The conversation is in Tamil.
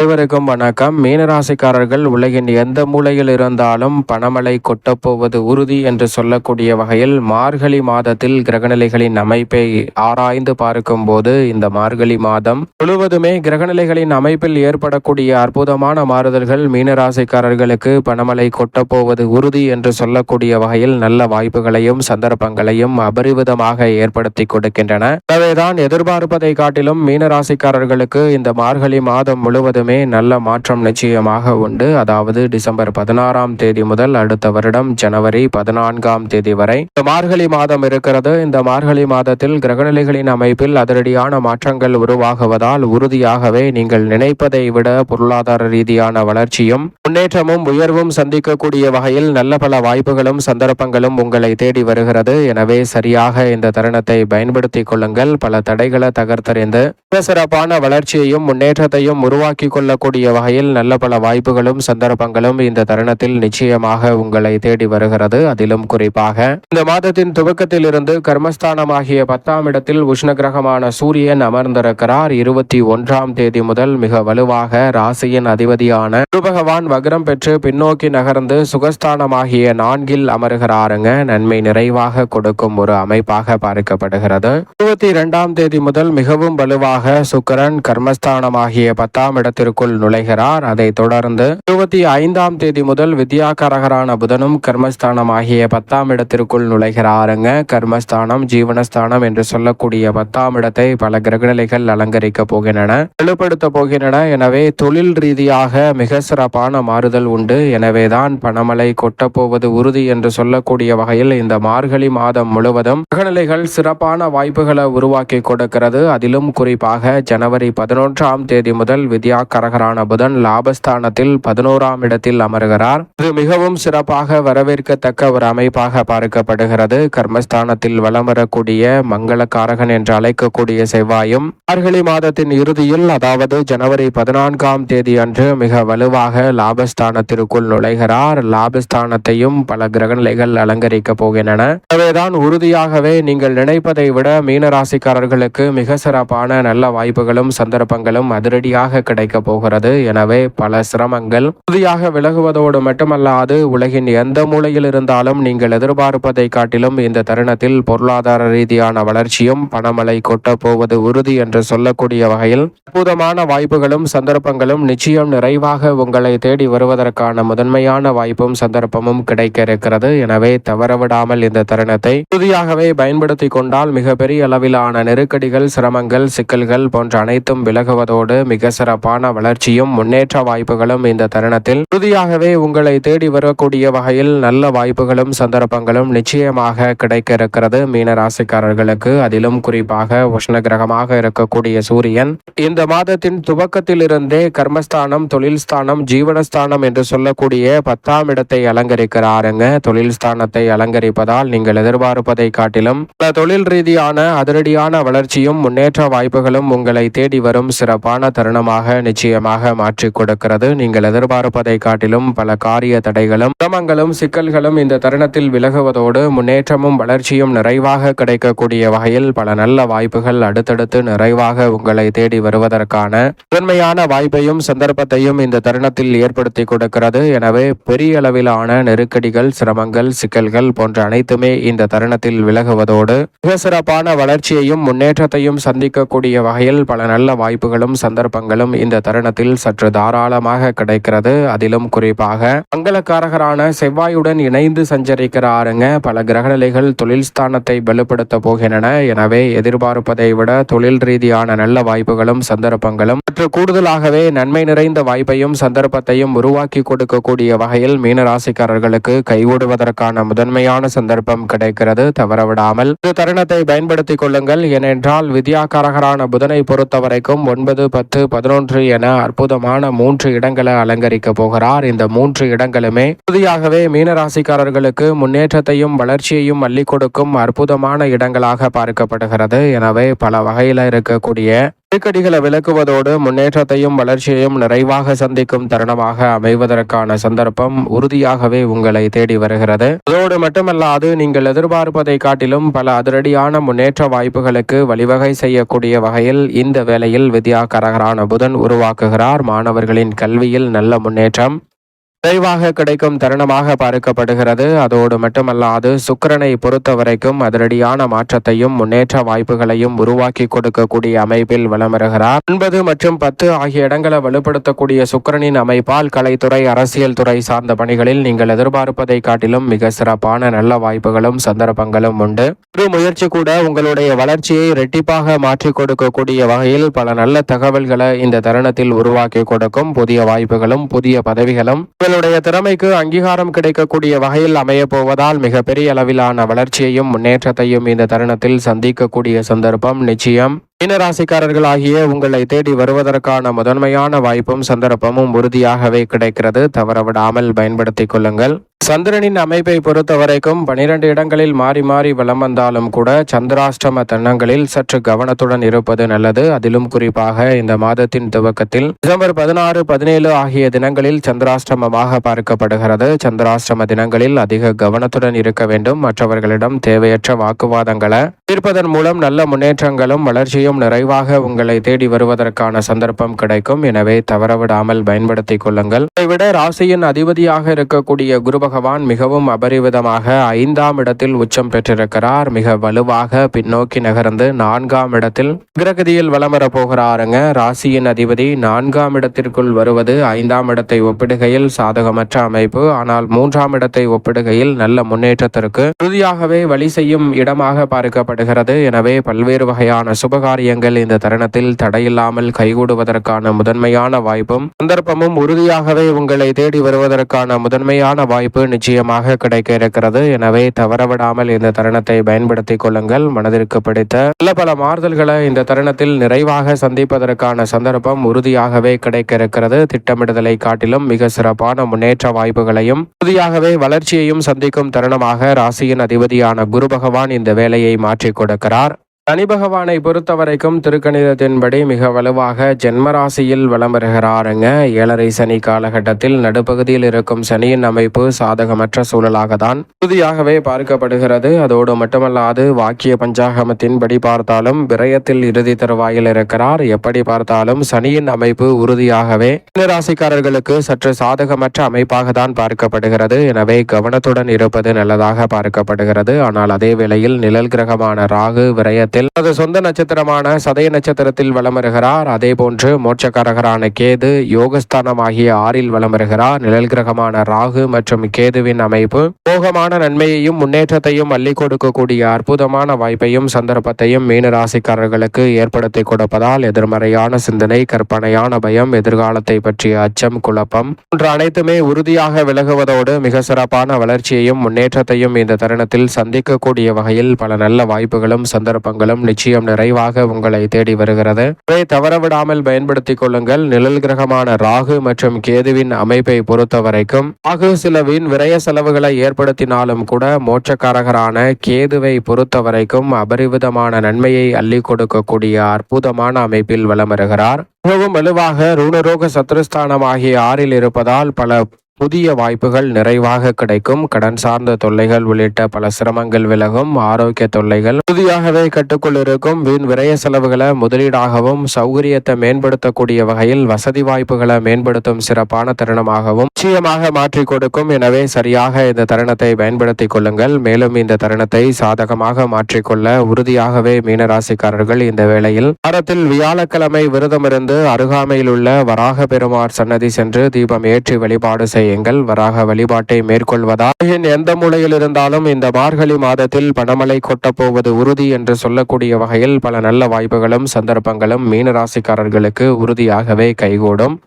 அனைவருக்கும் வணக்கம். மீனராசிக்காரர்கள் உலகின் எந்த மூலையில் இருந்தாலும் பணமழை கொட்டப்போவது உறுதி என்று சொல்லக்கூடிய வகையில் மார்கழி மாதத்தில் கிரகநிலைகளின் அமைப்பை ஆராய்ந்து பார்க்கும்போது இந்த மார்கழி மாதம் முழுவதுமே கிரகநிலைகளின் அமைப்பில் ஏற்படக்கூடிய அற்புதமான மாறுதல்கள் மீனராசிக்காரர்களுக்கு பணமழை கொட்டப்போவது உறுதி என்று சொல்லக்கூடிய வகையில் நல்ல வாய்ப்புகளையும் சந்தர்ப்பங்களையும் அபரிவிதமாக ஏற்படுத்தி கொடுக்கின்றன. எனவேதான் எதிர்பார்ப்பதை காட்டிலும் மீனராசிக்காரர்களுக்கு இந்த மார்கழி மாதம் முழுவதும் நல்ல மாற்றம் நிச்சயமாக உண்டு. அதாவது டிசம்பர் பதினாறாம் தேதி முதல் அடுத்த வருடம் ஜனவரி பதினான்காம் தேதி வரை. இந்த மார்கழி மாதம் இருக்கிறது. இந்த மார்கழி மாதத்தில் கிரகநிலைகளின் அமைப்பில் அதிரடியான மாற்றங்கள் உருவாகுவதால் உறுதியாகவே நீங்கள் நினைப்பதை விட பொருளாதார ரீதியான வளர்ச்சியும் முன்னேற்றமும் உயர்வும் சந்திக்கக்கூடிய வகையில் நல்ல பல வாய்ப்புகளும் சந்தர்ப்பங்களும் உங்களை தேடி வருகிறது. எனவே சரியாக இந்த தருணத்தை பயன்படுத்திக் கொள்ளுங்கள். பல தடைகளை தகர்த்தறிந்து சிறப்பான வளர்ச்சியையும் முன்னேற்றத்தையும் உருவாக்கி கொள்ளக்கூடிய வகையில் நல்ல பல வாய்ப்புகளும் சந்தர்ப்பங்களும் இந்த தருணத்தில் நிச்சயமாக உங்களை தேடி வருகிறது. அதிலும் குறிப்பாக இந்த மாதத்தின் துவக்கத்தில் இருந்து கர்மஸ்தானமாகிய பத்தாம் இடத்தில் உஷ்ண கிரகமான சூரியன் அமர்ந்திருக்கிறார். இருபத்தி ஒன்றாம் தேதி முதல் மிக வலுவாக ராசியின் அதிபதியான குரு பகவான் வக்ரம் பெற்று பின்னோக்கி நகர்ந்து சுகஸ்தானமாகிய நான்கில் அமர்கிறாருங்க. நன்மை நிறைவாக கொடுக்கும் ஒரு அமைப்பாக பார்க்கப்படுகிறது. இருபத்தி இரண்டாம் தேதி முதல் மிகவும் வலுவாக சுக்கரன் கர்மஸ்தானமாகிய பத்தாம் இடத்திற்குள் நுழைகிறார். அதைத் தொடர்ந்து இருபத்தி ஐந்தாம் தேதி முதல் வித்யாகரகரான புதனும் கர்மஸ்தானமாகிய பத்தாம் இடத்திற்குள் நுழைகிறாருங்க. கர்மஸ்தானம் ஜீவனஸ்தானம் என்று சொல்லக்கூடிய பத்தாம் இடத்தை பல கிரகநிலைகள் அலங்கரிக்க போகின்றன வலுப்படுத்த போகின்றன. எனவே தொழில் ரீதியாக மிக சிறப்பான மாறுதல் உண்டு. எனவேதான் பணமழை கொட்டப்போவது உறுதி என்று சொல்லக்கூடிய வகையில் இந்த மார்கழி மாதம் முழுவதும் கிரகநிலைகள் சிறப்பான வாய்ப்புகளை உருவாக்கி கொடுக்கிறது. அதிலும் குறிப்பாக ஜனவரி பதினொன்றாம் தேதி முதல் வித்யா கரகரான புதன் லாபஸ்தானத்தில் பதினோராம் இடத்தில் அமர்கிறார். இது மிகவும் சிறப்பாக வரவேற்கத்தக்க ஒரு அமைப்பாக பார்க்கப்படுகிறது. கர்மஸ்தானத்தில் வலம் வரக்கூடிய மங்களக்காரகன் என்று அழைக்கக்கூடிய செவ்வாயும் மார்கழி மாதத்தின் இறுதியில் அதாவது ஜனவரி பதினான்காம் தேதி அன்று மிக வலுவாக லாபஸ்தானத்திற்குள் நுழைகிறார். லாபஸ்தானத்தையும் பல கிரகநிலைகள் அலங்கரிக்க போகின்றன. எனவேதான் உறுதியாகவே நீங்கள் நினைப்பதை விட மீனராசிக்காரர்களுக்கு மிக சிறப்பான நல்ல வாய்ப்புகளும் சந்தர்ப்பங்களும் அதிரடியாக கிடைக்க போகிறது. எனவே பல சிரமங்கள் உறுதியாக விலகுவதோடு மட்டுமல்லாது உலகின் எந்த மூலையில் இருந்தாலும் நீங்கள் எதிர்பார்ப்பதை காட்டிலும் இந்த தருணத்தில் பொருளாதார ரீதியான வளர்ச்சியும் பணமழை கொட்டப் போவது உறுதி என்று சொல்லக்கூடிய வகையில் அற்புதமான வாய்ப்புகளும் சந்தர்ப்பங்களும் நிச்சயம் நிறைவாக உங்களை தேடி வருவதற்கான முதன்மையான வாய்ப்பும் சந்தர்ப்பமும் கிடைக்க இருக்கிறது எனவே தவறவிடாமல் இந்த தருணத்தை உறுதியாகவே பயன்படுத்தி கொண்டால் மிகப்பெரிய அளவிலான நெருக்கடிகள் சிரமங்கள் சிக்கல்கள் போன்ற அனைத்தும் விலகுவதோடு மிக சிறப்பான வளர்ச்சியும் முன்னேற்ற வாய்ப்புகளும் இந்த தருணத்தில். உறுதியாகவே உங்களை தேடி வரக்கூடிய வகையில் நல்ல வாய்ப்புகளும் சந்தர்ப்பங்களும் நிச்சயமாக கிடைக்க இருக்கிறது மீனராசிக்காரர்களுக்கு அதிலும் குறிப்பாக உஷ்ண கிரகமாக இருக்கக்கூடிய சூரியன். இந்த மாதத்தின் துவக்கத்திலிருந்தே கர்மஸ்தானம் தொழில் ஸ்தானம் ஜீவனஸ்தானம் என்று சொல்லக்கூடிய பத்தாம் இடத்தை அலங்கரிக்கிறாருங்க. தொழில் ஸ்தானத்தை அலங்கரிப்பதால் நீங்கள் எதிர்பார்ப்பதை காட்டிலும் பல தொழில் ரீதியான அதிரடியான வளர்ச்சியும் முன்னேற்ற வாய்ப்புகளும் உங்களை தேடி வரும் சிறப்பான தருணமாக நிச்சயம் நிச்சயமாக மாற்றிக் கொடுக்கிறது. நீங்கள் எதிர்பார்ப்பதை காட்டிலும் பல காரிய தடைகளும் சிரமங்களும் சிக்கல்களும் இந்த தருணத்தில் விலகுவதோடு முன்னேற்றமும் வளர்ச்சியும் நிறைவாக கிடைக்கக்கூடிய வகையில் பல நல்ல வாய்ப்புகள் அடுத்தடுத்து நிறைவாக உங்களை தேடி வருவதற்கான முதன்மையான வாய்ப்பையும் சந்தர்ப்பத்தையும் இந்த தருணத்தில் ஏற்படுத்தி கொடுக்கிறது. எனவே பெரிய அளவிலான நெருக்கடிகள் சிரமங்கள் சிக்கல்கள் போன்ற அனைத்துமே இந்த தருணத்தில் விலகுவதோடு மிக சிறப்பான வளர்ச்சியையும் முன்னேற்றத்தையும் சந்திக்கக்கூடிய வகையில் பல நல்ல வாய்ப்புகளும் சந்தர்ப்பங்களும் இந்த தருணத்தில் சற்று தாராளமாக கிடைக்கிறது. அதிலும் குறிப்பாக மங்களக்காரகரான செவ்வாயுடன் இணைந்து சஞ்சரிக்கிறாருங்க. பல கிரகநிலைகள் தொழில் ஸ்தானத்தை வலுப்படுத்த போகின்றன. எனவே எதிர்பார்ப்பதை விட தொழில் ரீதியான நல்ல வாய்ப்புகளும் சந்தர்ப்பங்களும் சற்று கூடுதலாகவே நன்மை நிறைந்த வாய்ப்பையும் சந்தர்ப்பத்தையும் உருவாக்கி கொடுக்கக்கூடிய வகையில் மீனராசிக்காரர்களுக்கு கைவிடுவதற்கான முதன்மையான சந்தர்ப்பம் கிடைக்கிறது. தவறவிடாமல் இந்த தருணத்தை பயன்படுத்திக் கொள்ளுங்கள். ஏனென்றால் வித்யாகாரகரான புதனை பொறுத்தவரைக்கும் ஒன்பது பத்து பதினொன்று என அற்புதமான மூன்று இடங்களை அலங்கரிக்க போகிறார். இந்த மூன்று இடங்களுமே உறுதியாகவே மீனராசிக்காரர்களுக்கு முன்னேற்றத்தையும் வளர்ச்சியையும் அள்ளி கொடுக்கும் அற்புதமான இடங்களாக பார்க்கப்படுகிறது. எனவே பல வகையில் இருக்கக்கூடிய நெருக்கடிகளை விளக்குவதோடு முன்னேற்றத்தையும் வளர்ச்சியையும் நிறைவாக சந்திக்கும் தருணமாக அமைவதற்கான சந்தர்ப்பம் உறுதியாகவே உங்களை தேடி வருகிறது. அதோடு மட்டுமல்லாது நீங்கள் எதிர்பார்ப்பதை காட்டிலும் பல அதிரடியான முன்னேற்ற வாய்ப்புகளுக்கு வழிவகை செய்யக்கூடிய வகையில் இந்த வேளையில் வித்யாகரகரான புதன் உருவாக்குகிறார். மாணவர்களின் கல்வியில் நல்ல முன்னேற்றம். விரைவாக கிடைக்கும் தருணமாக பார்க்கப்படுகிறது. அதோடு மட்டுமல்லாது சுக்கிரனை பொறுத்த வரைக்கும் அதிரடியான மாற்றத்தையும் முன்னேற்ற வாய்ப்புகளையும் உருவாக்கி கொடுக்கக்கூடிய அமைப்பில் வலம் வருகிறார் ஒன்பது மற்றும் பத்து ஆகிய இடங்களை வலுப்படுத்தக்கூடிய சுக்கிரனின் அமைப்பால் கலைத்துறை அரசியல் துறை சார்ந்த பணிகளில் நீங்கள் எதிர்பார்ப்பதை காட்டிலும் மிக சிறப்பான நல்ல வாய்ப்புகளும் சந்தர்ப்பங்களும் உண்டு. ஒரு முயற்சி கூட உங்களுடைய வளர்ச்சியை இரட்டிப்பாக மாற்றி கொடுக்கக்கூடிய வகையில் பல நல்ல தகவல்களை இந்த தருணத்தில் உருவாக்கி கொடுக்கும் புதிய வாய்ப்புகளும் புதிய பதவிகளும். உங்களுடைய திறமைக்கு அங்கீகாரம் கிடைக்கக்கூடிய வகையில் அமைய போவதால் மிகப்பெரிய அளவிலான வளர்ச்சியையும் முன்னேற்றத்தையும் இந்த தருணத்தில் சந்திக்கக்கூடிய சந்தர்ப்பம் நிச்சயம். மீனராசிக்காரர்கள் ஆகிய உங்களை தேடி வருவதற்கான முதன்மையான வாய்ப்பும் சந்தர்ப்பமும் உறுதியாகவே கிடைக்கிறது. தவறவிடாமல் பயன்படுத்திக் கொள்ளுங்கள். சந்திரனின் அமைப்பை பொறுத்த வரைக்கும் பனிரெண்டு இடங்களில் மாறி மாறி வலம் வந்தாலும் கூட சந்திராஷ்டம தன்னங்களில் சற்று கவனத்துடன் இருப்பது நல்லது. அதிலும் குறிப்பாக இந்த மாதத்தின் துவக்கத்தில் டிசம்பர் பதினாறு பதினேழு ஆகிய தினங்களில் சந்திராஷ்டமமாக பார்க்கப்படுகிறது. சந்திராஷ்டம தினங்களில் அதிக கவனத்துடன் இருக்க வேண்டும். மற்றவர்களிடம் தேவையற்ற வாக்குவாதங்களை தீர்ப்பதன் மூலம் நல்ல முன்னேற்றங்களும் வளர்ச்சியும் நிறைவாக உங்களை தேடி வருவதற்கான சந்தர்ப்பம் கிடைக்கும். எனவே தவறவிடாமல் பயன்படுத்திக் கொள்ளுங்கள். இதைவிட ராசியின் அதிபதியாக இருக்கக்கூடிய குருபக பகவான் மிகவும் அபரிவிதமாக ஐந்தாம் இடத்தில் உச்சம் பெற்றிருக்கிறார். மிக வலுவாக பின்னோக்கி நகர்ந்து நான்காம் இடத்தில் கிரகதியில் வலம் வரப் போகிறாருங்க. ராசியின் அதிபதி நான்காம் இடத்திற்குள் வருவது ஐந்தாம் இடத்தை ஒப்பிடுகையில் சாதகமற்ற அமைப்பு. ஆனால் மூன்றாம் இடத்தை ஒப்பிடுகையில் நல்ல முன்னேற்றத்திற்கு உறுதியாகவே வழி செய்யும் இடமாக பார்க்கப்படுகிறது. எனவே பல்வேறு வகையான சுபகாரியங்கள் இந்த தருணத்தில் தடையில்லாமல் கைகூடுவதற்கான முதன்மையான வாய்ப்பும் சந்தர்ப்பமும் உறுதியாகவே உங்களை தேடி வருவதற்கான முதன்மையான வாய்ப்பு நிச்சயமாக கிடைக்க இருக்கிறது. எனவே தவறவிடாமல் இந்த தருணத்தை பயன்படுத்திக் கொள்ளுங்கள். மனதிற்கு பிடித்த நல்ல பல மாறுதல்களை இந்த தருணத்தில் நிறைவாக சந்திப்பதற்கான சந்தர்ப்பம் உறுதியாகவே கிடைக்க இருக்கிறது. திட்டமிடுதலை காட்டிலும் மிக சிறப்பான முன்னேற்ற வாய்ப்புகளையும் உறுதியாகவே வளர்ச்சியையும் சந்திக்கும் தருணமாக ராசியின் அதிபதியான குரு பகவான் இந்த வேலையை மாற்றிக் கொடுக்கிறார். சனி பகவானை பொறுத்த வரைக்கும் திருக்கணிதத்தின்படி மிக வலுவாக ஜென்மராசியில் வலம் வருகிறாருங்க. ஏழரை சனி காலகட்டத்தில் நடுப்பகுதியில் இருக்கும் சனியின் அமைப்பு சாதகமற்ற சூழலாக தான் உறுதியாகவே பார்க்கப்படுகிறது. அதோடு மட்டுமல்லாது வாக்கிய பஞ்சாகமத்தின்படி பார்த்தாலும் விரயத்தில் இறுதி தருவாயில் இருக்கிறார். எப்படி பார்த்தாலும் சனியின் அமைப்பு உறுதியாகவே ராசிக்காரர்களுக்கு சற்று சாதகமற்ற அமைப்பாக தான் பார்க்கப்படுகிறது. எனவே கவனத்துடன் இருப்பது நல்லதாக பார்க்கப்படுகிறது. ஆனால் அதே வேளையில் நிழல் கிரகமான ராகு விரயத்தில் தனது சொந்த நட்சத்திரமான சதய நட்சத்திரத்தில் வலம் வருகிறார் அதே போன்று மோட்சக்காரகரான கேது யோகஸ்தானம் ஆகிய ஆறில் வலம் வருகிறார் நிழல் கிரகமான ராகு மற்றும் கேதுவின் அமைப்பு போகமான நன்மையையும் முன்னேற்றத்தையும் அள்ளி கொடுக்கக்கூடிய அற்புதமான வாய்ப்பையும் சந்தர்ப்பத்தையும் மீன ராசிக்காரர்களுக்கு ஏற்படுத்தி கொடுப்பதால் எதிர்மறையான சிந்தனை கற்பனையான பயம் எதிர்காலத்தை பற்றிய அச்சம் குழப்பம் போன்ற அனைத்துமே உறுதியாக விலகுவதோடு மிக சிறப்பான வளர்ச்சியையும் முன்னேற்றத்தையும் இந்த தருணத்தில் சந்திக்கக்கூடிய வகையில் பல நல்ல வாய்ப்புகளும் சந்தர்ப்பங்களும் பலம் நிச்சயம் நிறைவாக உங்களை தேடி வருகிறது. இதை தவறவிடாமல் பயன்படுத்திக் கொள்ளுங்கள். நிழல் கிரகமான ராகு மற்றும் கேதுவின் அமைப்பை பொறுத்த வரைக்கும் ராகு சில வீண் விரய செலவுகளை ஏற்படுத்தினாலும் கூட மோட்சக்காரகரான கேதுவை பொறுத்த வரைக்கும் அபரிவிதமான நன்மையை அள்ளி கொடுக்கக்கூடிய அற்புதமான அமைப்பில் வலம் வருகிறார். மிகவும் வலுவாக ரூணரோக சத்ருஸ்தானம் ஆகிய ஆறில் இருப்பதால் பல புதிய வாய்ப்புகள் நிறைவாக கிடைக்கும். கடன் சார்ந்த தொல்லைகள் உள்ளிட்ட பல சிரமங்கள் விலகும். ஆரோக்கிய தொல்லைகள் உறுதியாகவே கட்டுக்குள் இருக்கும். வீண் விரய செலவுகளை முதலீடாகவும் சௌகரியத்தை மேம்படுத்தக்கூடிய வகையில் வசதி வாய்ப்புகளை மேம்படுத்தும் சிறப்பான தருணமாகவும் நிச்சயமாக மாற்றி கொடுக்கும். எனவே சரியாக இந்த தருணத்தை பயன்படுத்திக் கொள்ளுங்கள். மேலும் இந்த தருணத்தை சாதகமாக மாற்றிக்கொள்ள உறுதியாகவே மீனராசிக்காரர்கள் இந்த வேளையில் வாரத்தில் வியாழக்கிழமை விரதமிருந்து அருகாமையில் உள்ள வராக பெருமார் சன்னதி சென்று தீபம் ஏற்றி வழிபாடு செய்ய எங்கள் வராக வழிபாட்டை மேற்கொள்வதால் எந்த மூலையில் இருந்தாலும் இந்த மார்கழி மாதத்தில் பணமலை கொட்டப்போவது உறுதி என்று சொல்லக்கூடிய வகையில் பல நல்ல வாய்ப்புகளும் சந்தர்ப்பங்களும் மீனராசிக்காரர்களுக்கு உறுதியாகவே கைகூடும்.